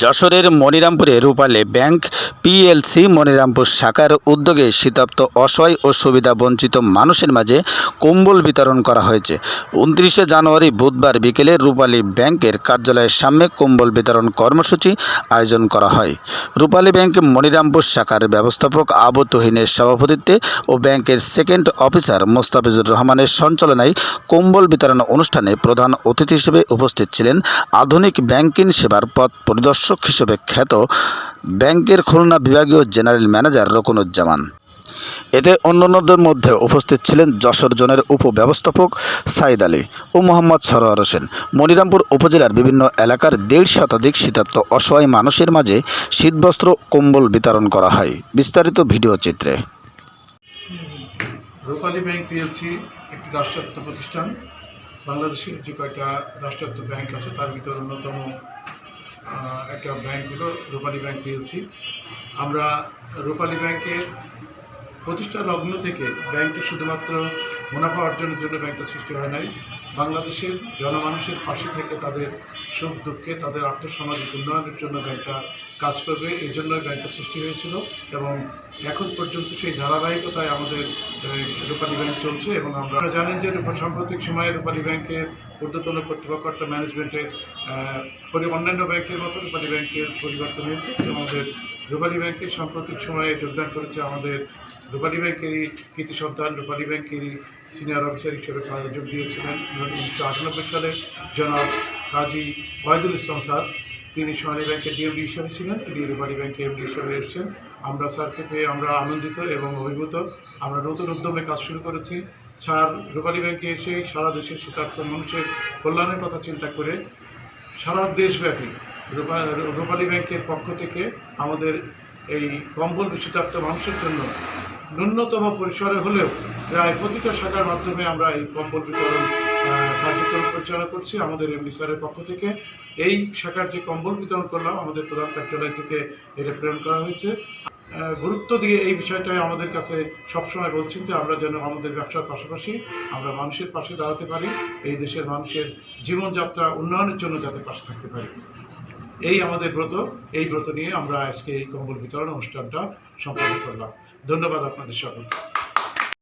যশোরের মনিরামপুরে রূপালে bank PLC Monirampur শাখার উদ্যোগে শীতাপ্ত অসহায় ও সুবিধা বঞ্চিত মানুষের মাঝে কম্বল বিতরণ করা হয়েছে। উনত্রিশে জানুয়ারি বুধবার বিকেলে রূপালী ব্যাংকের কার্যালয়ের সামনে কম্বল বিতরণ কর্মসূচি আয়োজন করা হয়। রূপালী ব্যাংক মনিরামপুর শাখার ব্যবস্থাপক আবু তুহিনের সভাপতিত্বে ও ব্যাংকের সেকেন্ড অফিসার মোস্তাফিজুর রহমানের সঞ্চালনায় কম্বল বিতরণ অনুষ্ঠানে প্রধান অতিথি হিসেবে উপস্থিত ছিলেন আধুনিক ব্যাংকিং সেবার পথ পরিদর্শক হিসেবে খ্যাত ব্যাংকের খুলনা বিভাগীয় জেনারেল ম্যানেজার রকুনুজ্জামান। এতে অন্যান্যদের মধ্যে উপস্থিত ছিলেন যশোর জোনের উপব্যবস্থাপক সাইদ আলী ও মোহাম্মদ সরোয়ার হোসেন। মনিরামপুর উপজেলার বিভিন্ন এলাকার দেড় শতাধিক শীতার্ত অসহায় মানুষের মাঝে শীতবস্ত্র, কম্বল বিতরণ করা হয়। বিস্তারিত ভিডিও চিত্রে। রূপালী ব্যাংক পিএলসি একটি রাষ্ট্রায়ত্ত প্রতিষ্ঠান। বাংলাদেশের যে রাষ্ট্রায়ত্ত ব্যাংক আছে তার ভিতর অন্যতম একটা ব্যাংক হলো, রূপালী ব্যাংক পিএলসি আমরা রূপালী ব্যাংকের প্রতিষ্ঠা লগ্ন থেকে ব্যাংকটি শুধুমাত্র মুনাফা অর্জনের জন্য ব্যাংকটা সৃষ্টি হয় নাই। বাংলাদেশের জনমানুষের পাশে থেকে তাদের সুখ দুঃখে, তাদের আর্থসামাজিক উন্নয়নের জন্য ব্যাংকটা কাজ করবে। এই জন্যই ব্যাংকটা সৃষ্টি হয়েছিল এবং এখন পর্যন্ত সেই ধারাবাহিকতায় আমাদের রূপালী ব্যাংক চলছে এবং আমরা জানেন যে সাম্প্রতিক সময়ে রূপালী ব্যাংকের ঊর্ধ্বতন কর্তৃপক্ষ ম্যানেজমেন্টের অন্যান্য ব্যাংকের মতো রূপালী ব্যাংকের পরিবর্তন হয়েছে। আমাদের রূপালী ব্যাংকের সাম্প্রতিক সময়ে যোগদান করেছে আমাদের রূপালী ব্যাংকেরই কৃতি সন্তান, রূপালী ব্যাংকেরই সিনিয়র অফিসার হিসেবে কাজে যোগ দিয়েছিলেন। উনিশশো আটানব্বই সালে জনাব কাজী ওয়াহিদুল ইসলাম স্যার। তিনি সোনালী ব্যাংকের ডিএমডি হিসেবে ছিলেন রূপালী ব্যাংকে এমডি হিসেবে এসেছেন। আমরা স্যারকে পেয়ে আমরা আনন্দিত এবং অভিভূত। আমরা নতুন উদ্যমে কাজ শুরু করেছি। স্যার রূপালী ব্যাংকে এসে সারা দেশের শীতার্থ মানুষের কল্যাণের কথা চিন্তা করে সারা দেশব্যাপী রূপা রূপালী ব্যাংকের পক্ষ থেকে আমাদের এই কম্বল শীতার্থ মানুষের জন্য ন্যূনতম পরিসরে হলেও প্রায় প্রতিটা শাখার মাধ্যমে আমরা এই কম্বল বিতরণ কার্যক্রম পরিচালনা করছি আমাদের এমডি স্যারের পক্ষ থেকে। এই শাখার যে কম্বল বিতরণ করলাম, আমাদের প্রধান কার্যালয় থেকে এটা প্রেরণ করা হয়েছে। গুরুত্ব দিয়ে এই বিষয়টাই আমাদের কাছে সবসময় বলছেন যে আমরা যেন আমাদের ব্যবসার পাশাপাশি আমরা মানুষের পাশে দাঁড়াতে পারি, এই দেশের মানুষের জীবনযাত্রা উন্নয়নের জন্য যাতে পাশে থাকতে পারি। এই আমাদের ব্রত, এই ব্রত নিয়ে আমরা আজকে এই কম্বল বিতরণ অনুষ্ঠানটা সম্পন্ন করলাম। ধন্যবাদ আপনাদের সকলকে।